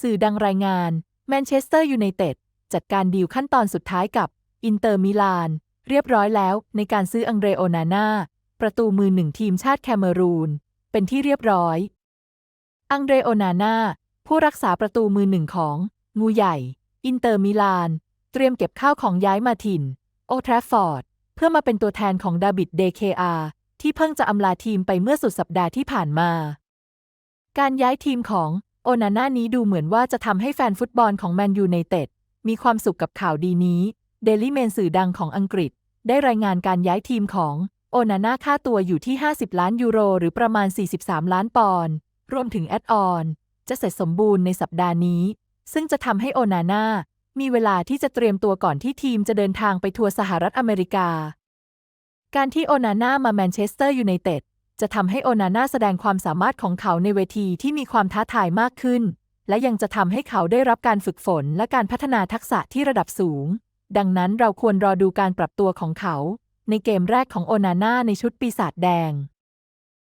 สื่อดังรายงาน แมนเชสเตอร์ยูไนเต็ดจัดการดีลขั้นตอนสุดท้ายกับอินเตอร์มิลาน เรียบร้อยแล้วในการซื้ออังเรโอนาน่าประตูมือหนึ่งทีมชาติแคเมรูน เป็นที่เรียบร้อย อังเรโอนาน่าผู้รักษาประตูมือหนึ่งของ งูใหญ่ อินเตอร์มิลาน เตรียมเก็บข้าวของย้ายมาถิ่น โอทราฟฟอร์ด เพื่อมาเป็นตัวแทนของดาบิดเดเคอาที่เพิ่งจะอำลาทีมไปเมื่อสุดสัปดาห์ที่ผ่านมา การย้ายทีมของ โอนาน่านี้ดูเหมือนว่าจะทำให้แฟนฟุตบอลของแมนยูไนเต็ดมีความสุขกับข่าวดีนี้ เดลี่เมนสื่อดังของอังกฤษ ได้รายงานการย้ายทีมของโอนาน่าค่าตัวอยู่ที่ 50 ล้านยูโร หรือประมาณ 43 ล้านปอนด์รวมถึงแอดออน จะเสร็จสมบูรณ์ในสัปดาห์นี้ ซึ่งจะทำให้โอนาน่ามีเวลาที่จะเตรียมตัวก่อนที่ทีมจะเดินทางไปทัวร์สหรัฐอเมริกา การที่โอนาน่ามาแมนเชสเตอร์ยูไนเต็ด จะทำให้โอนาน่าแสดงความสามารถของเขาในเวทีที่มีความท้าทายมากขึ้น และยังจะทำให้เขาได้รับการฝึกฝนและการพัฒนาทักษะที่ระดับสูง ดังนั้นเราควรรอดูการปรับตัวของเขา ในเกมแรกของโอนาน่าในชุดปีศาจแดง